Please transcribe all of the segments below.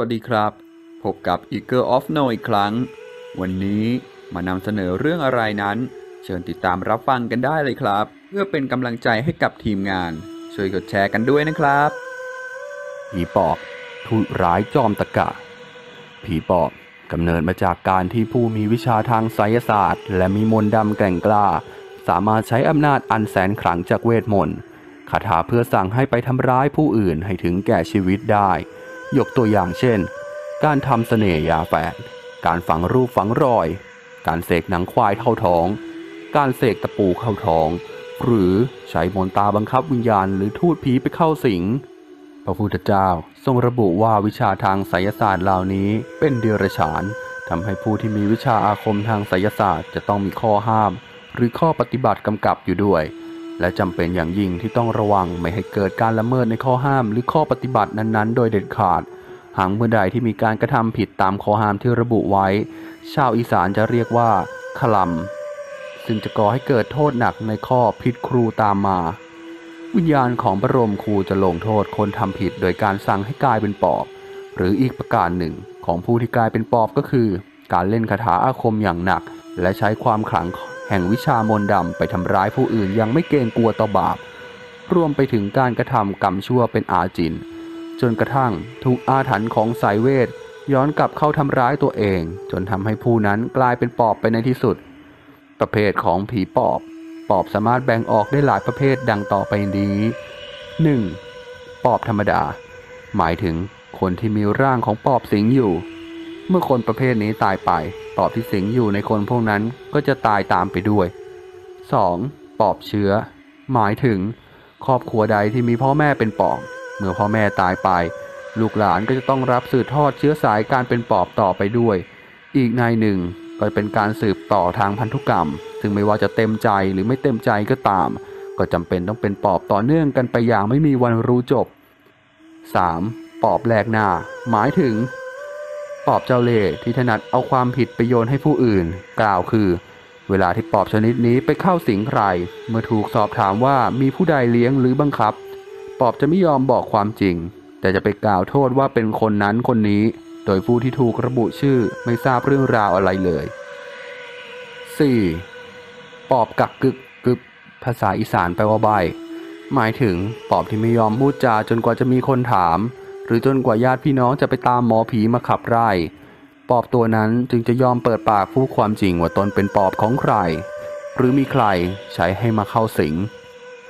วัสดีครับ พบกับ Eagle of No อีกครั้ง วันนี้มานำเสนอเรื่องอะไรนั้น เชิญติดตามรับฟังกันได้เลยครับ เพื่อเป็นกำลังใจให้กับทีมงาน ช่วยกดแชร์กันด้วยนะครับผีปอบทูตร้ายจอมตะกะ ผีปอบกำเนิดมาจากการที่ผู้มีวิชาทางไสยศาสตร์ และมีมนต์ดำแกร่งกล้า สามารถใช้อำนาจอันแสนขลังจากเวทมนต์คาถาเพื่อสั่งให้ไปทำร้ายผู้อื่นให้ถึงแก่ชีวิตได้ ยกตัวอย่างเช่น การทำเสน่ห์ยาแฝดการฝังรูปฝังรอย การเสกหนังควายเข้าท้อง การเสกตะปูเข้าท้อง หรือใช้มนตาบังคับวิญญาณหรือทูตผีไปเข้าสิง พระพุทธเจ้าทรงระบุว่าวิชาทางไสยศาสตร์เหล่านี้เป็นเดรัจฉานทำให้ผู้ที่มีวิชาอาคมทางไสยศาสตร์จะต้องมีข้อห้าม หรือข้อปฏิบัติกำกับอยู่ด้วย และจำเป็นอย่างยิ่งที่ต้องระวังไม่ให้เกิดการละเมิดในข้อห้ามหรือข้อปฏิบัตินั้นๆ โดยเด็ดขาด หากเมื่อใดที่มีการกระทำผิดตามข้อห้ามที่ระบุไว้ ชาวอีสานจะเรียกว่าขลำซึ่งจะก่อให้เกิดโทษหนักในข้อผิดครูตามมา วิญญาณของพระรมครูจะลงโทษคนทำผิดโดยการสั่งให้กลายเป็นปอบ หรืออีกประการหนึ่งของผู้ที่กลายเป็นปอบก็คือ การเล่นคาถาอาคมอย่างหนัก และใช้ความขลัง แห่งวิชามนต์ดำไปทำร้ายผู้อื่นยังไม่เกรงกลัวต่อบาป รวมไปถึงการกระทำกรรมชั่วเป็นอาจิน จนกระทั่งถูกอาถรรพ์ของสายเวท ย้อนกลับเข้าทำร้ายตัวเอง จนทำให้ผู้นั้นกลายเป็นปอบไปในที่สุด ประเภทของผีปอบ ปอบสามารถแบ่งออกได้หลายประเภทดังต่อไปนี้ 1. ปอบธรรมดา หมายถึงคนที่มีร่างของปอบสิงอยู่ เมื่อคนประเภทนี้ตายไป ปอบที่สิงอยู่ในคนพวกนั้นก็จะตายตามไปด้วย 2. ปอบเชื้อ หมายถึง ครอบครัวใดที่มีพ่อแม่เป็นปอบ เมื่อพ่อแม่ตายไป ลูกหลานก็จะต้องรับสืบทอดเชื้อสายการเป็นปอบต่อไปด้วย อีกในหนึ่งก็เป็นการสืบต่อทางพันธุกรรม ซึ่งไม่ว่าจะเต็มใจหรือไม่เต็มใจก็ตาม ก็จำเป็นต้องเป็นปอบต่อเนื่องกันไปอย่างไม่มีวันรู้จบ 3. ปอบแลกหน้า หมายถึง ปอบเจ้าเล่ห์ที่ถนัดเอาความผิดไปโยนให้ผู้อื่น กล่าวคือ เวลาที่ปอบชนิดนี้ไปเข้าสิงใคร เมื่อถูกสอบถามว่ามีผู้ใดเลี้ยงหรือบังคับ ปอบจะไม่ยอมบอกความจริง แต่จะไปกล่าวโทษว่าเป็นคนนั้นคนนี้ โดยผู้ที่ถูกระบุชื่อไม่ทราบเรื่องราวอะไรเลย 4. ปอบกักกึกกึบภาษาอีสานแปลว่าใบหมายถึงปอบที่ไม่ยอมพูดจาจนกว่าจะมีคนถาม หรือจนกว่าญาติพี่น้องจะไปตามหมอผีมาขับไล่ปอบตัวนั้นจึงจะยอมเปิดปากพูดความจริงว่าตนเป็นปอบของใคร หรือมีใครใช้ให้มาเข้าสิง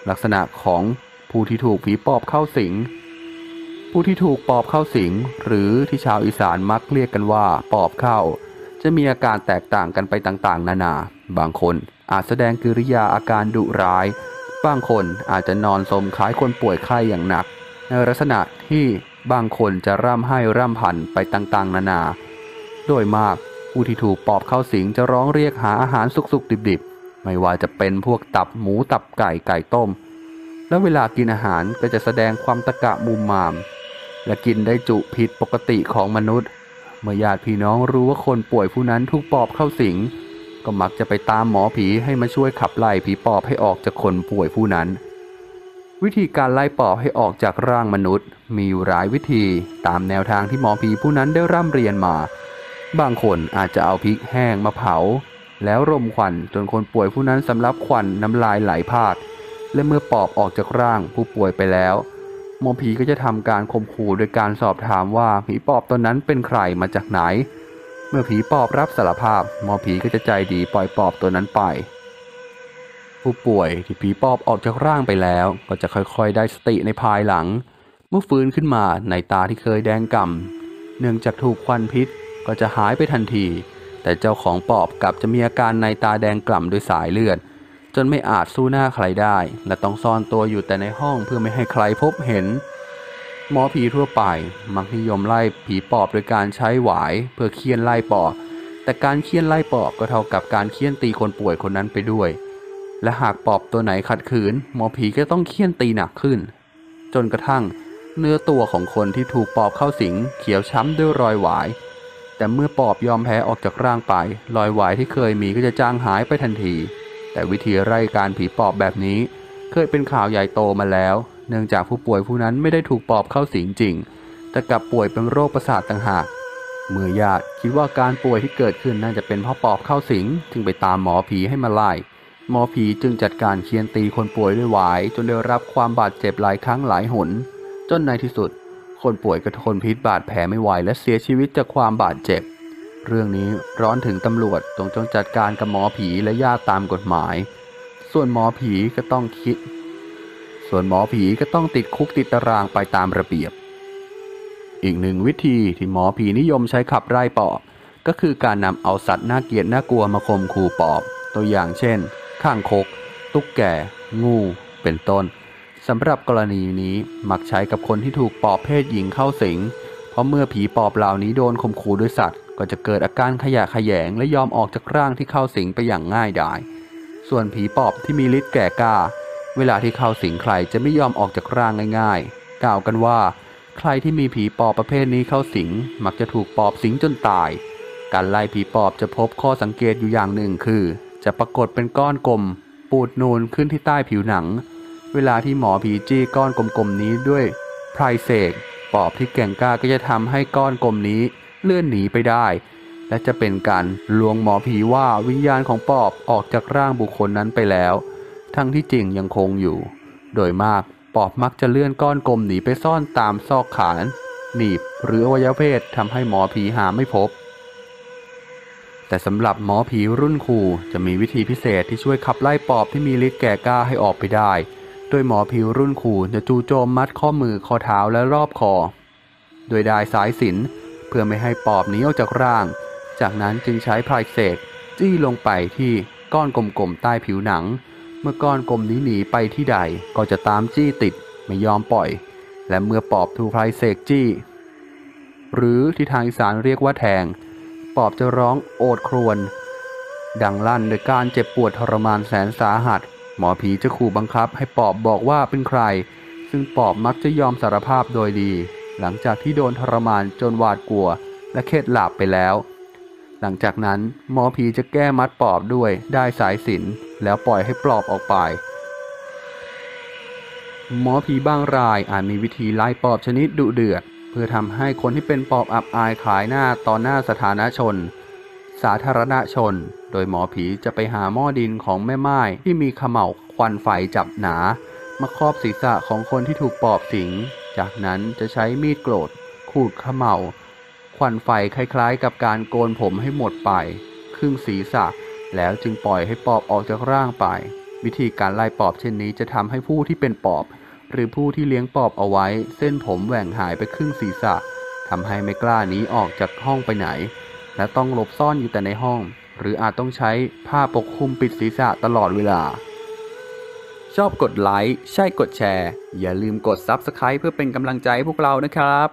ลักษณะของผู้ที่ถูกผีปอบเข้าสิง ผู้ที่ถูกปอบเข้าสิง หรือที่ชาวอีสานมักเรียกกันว่าปอบเข้า จะมีอาการแตกต่างกันไปต่างๆ นานา บางคนอาจแสดงกิริยาอาการดุร้าย บางคนอาจจะนอนสมคล้ายคนป่วยไข้อย่างหนัก ในลักษณะที่ บางคนจะร่ำไห้ร่ำพันไปต่างๆ นานา โดยมากผู้ที่ถูกปอบเข้าสิงจะร้องเรียกหาอาหารสุกๆ ดิบๆ ไม่ว่าจะเป็นพวกตับหมูตับไก่ไก่ต้ม และเวลากินอาหารก็จะแสดงความตะกะมุมมาม และกินได้จุผิดปกติของมนุษย์ เมื่อญาติพี่น้องรู้ว่าคนป่วยผู้นั้นถูกปอบเข้าสิง ก็มักจะไปตามหมอผีให้มาช่วยขับไล่ผีปอบให้ออกจากคนป่วยผู้นั้น วิธีการไล่ปอบให้ออกจากร่างมนุษย์ มีอยู่หลายวิธีตามแนวทางที่หมอผีผู้นั้นได้ร่ำเรียนมา บางคนอาจจะเอาพริกแห้งมาเผา แล้วรมควันจนคนป่วยผู้นั้นสำลักควันน้ำลายไหลพาด และเมื่อปอบออกจากร่างผู้ป่วยไปแล้ว หมอผีก็จะทำการข่มขู่โดยการสอบถามว่าผีปอบตนนั้นเป็นใครมาจากไหน เมื่อผีปอบรับสารภาพ หมอผีก็จะใจดีปล่อยปอบตัวนั้นไป ผู้ป่วยที่ผีปอบออกจากร่างไปแล้ว ก็จะค่อยๆได้สติในภายหลัง เมื่อฟื้นขึ้นมาในตาที่เคยแดงก่ำเนื่องจากถูกควันพิษก็จะหายไปทันที แต่เจ้าของปอบกลับจะมีอาการในตาแดงกล่ำด้วยสายเลือด จนไม่อาจสู้หน้าใครได้ และต้องซ่อนตัวอยู่แต่ในห้องเพื่อไม่ให้ใครพบเห็น หมอผีทั่วไป มักนิยมไล่ผีปอบโดยการใช้หวาย เพื่อเคี่ยนไล่ปอบแต่การเคี่ยนไล่ปอบก็เท่ากับการเคี่ยนตีคนป่วยคนนั้นไปด้วย และหากปอบตัวไหนขัดขืน หมอผีก็ต้องเคี่ยนตีหนักขึ้น จนกระทั่งเนื้อตัวของคนที่ถูกปอบเข้าสิงเขียวช้ำด้วยรอยหวาย แต่เมื่อปอบยอมแพ้ออกจากร่างไป รอยหวายที่เคยมีก็จะจางหายไปทันที แต่วิธีไล่การผีปอบแบบนี้ เคยเป็นข่าวใหญ่โตมาแล้ว เนื่องจากผู้ป่วยผู้นั้นไม่ได้ถูกปอบเข้าสิงจริงแแต่กลับป่วยเป็นโรคประสาทต่างหาก เมื่อญาติคิดว่าการป่วยที่เกิดขึ้นน่าจะเป็นเพราะปอบเข้าสิงจึงไปตามหมอผีให้มาไล่ หมอผีจึงจัดการเคียนตีคนป่วยด้วยหวายจนได้รับความบาดเจ็บหลายครั้งหลายหน จนในที่สุด คนป่วยก็ทนพิษบาดแผลไม่ไหวและเสียชีวิตจากความบาดเจ็บ เรื่องนี้ร้อนถึงตำรวจต้องจงจัดการกับหมอผีและญาติตามกฎหมาย ส่วนหมอผีก็ต้องคิด ส่วนหมอผีก็ต้องติดคุกติดตารางไปตามระเบียบ อีกหนึ่งวิธีที่หมอผีนิยมใช้ขับไล่ปอบ ก็คือการนำเอาสัตว์น่าเกลียดน่ากลัวมาข่มขู่ปอบ ตัวอย่างเช่น ข้างคก ตุ๊กแกงู เป็นต้นสำหรับกรณีนี้มักใช้กับคนที่ถูกปอบเพศหญิงเข้าสิง เพราะเมื่อผีปอบเหล่านี้โดนข่มขู่ด้วยสัตว์ ก็จะเกิดอาการขยะแขยงและยอมออกจากร่างที่เข้าสิงไปอย่างง่ายดาย ส่วนผีปอบที่มีฤทธิ์แก่กล้า เวลาที่เข้าสิงใครจะไม่ยอมออกจากร่างง่ายๆ กล่าวกันว่า ใครที่มีผีปอบประเภทนี้เข้าสิง มักจะถูกปอบสิงจนตาย การไล่ผีปอบจะพบข้อสังเกตอยู่อย่างหนึ่งคือ จะปรากฏเป็นก้อนกลม ปูดนูนขึ้นที่ใต้ผิวหนัง เวลาที่หมอผีจี้ก้อนกลมๆนี้ด้วยไพรเสกปอบที่แก่งกล้าก็จะทำให้ก้อนกลมนี้เลื่อนหนีไปได้ และจะเป็นการลวงหมอผีว่าวิญญาณของปอบออกจากร่างบุคคลนั้นไปแล้ว ทั้งที่จริงยังคงอยู่ โดยมากปอบมักจะเลื่อนก้อนกลมหนีไปซ่อนตามซอกขานหนีบหรืออวัยวเพศทำให้หมอผีหาไม่พบ แต่สำหรับหมอผีรุ่นครูจะมีวิธีพิเศษที่ช่วยขับไล่ปอบที่มีฤทธิ์แก่กล้าให้ออกไปได้ โดยหมอผีรุ่นครูจะจูโจมมัดข้อมือข้อเท้าและรอบคอ โดยได้สายสินเพื่อไม่ให้ปอบหนีออกจากร่าง จากนั้นจึงใช้พลายเสกจี้ลงไปที่ก้อนกลมๆใต้ผิวหนัง เมื่อก้อนกลมนี้หนีไปที่ใดก็จะตามจี้ติดไม่ยอมปล่อย และเมื่อปอบถูกพลายเสกจี้ หรือที่ทางอีสานเรียกว่าแทง ปอบจะร้องโอดครวญดังลั่นด้วยการเจ็บปวดทรมานแสนสาหัส หมอผีจะขู่บังคับให้ปอบบอกว่าเป็นใคร ซึ่งปอบมักจะยอมสารภาพโดยดี หลังจากที่โดนทรมานจนหวาดกลัว และเข็ดหลาบไปแล้ว หลังจากนั้นหมอผีจะแก้มัดปอบด้วยได้สายสินแล้วปล่อยให้ปลอบออกไป หมอผีบางรายอาจมีวิธีไล่ปอบชนิดดุเดือด เพื่อทำให้คนที่เป็นปอบอับอายขายหน้าต่อหน้าสถานชน สาธารณชน โดยหมอผีจะไปหาหม้อดินของแม่ไม้ที่มีขม่าวควันไฟจับหนา มาครอบศีรษะของคนที่ถูกปอบสิง จากนั้นจะใช้มีดโกรธขูดขม่าวควันไฟคล้ายๆ กับการโกนผมให้หมดไป ครึ่งศีรษะ แล้วจึงปล่อยให้ปอบออกจากร่างไป วิธีการไล่ปอบเช่นนี้จะทำให้ผู้ที่เป็นปอบ หรือผู้ที่เลี้ยงปอบเอาไว้ เส้นผมแหว่งหายไปครึ่งศีรษะทำให้ไม่กล้าหนีออกจากห้องไปไหน และต้องหลบซ่อนอยู่แต่ในห้อง หรืออาจต้องใช้ผ้าปกคลุมปิดศีรษะตลอดเวลา ชอบกดไลค์ใช่กดแชร์ อย่าลืมกด Subscribe เพื่อเป็นกำลังใจให้พวกเรานะครับ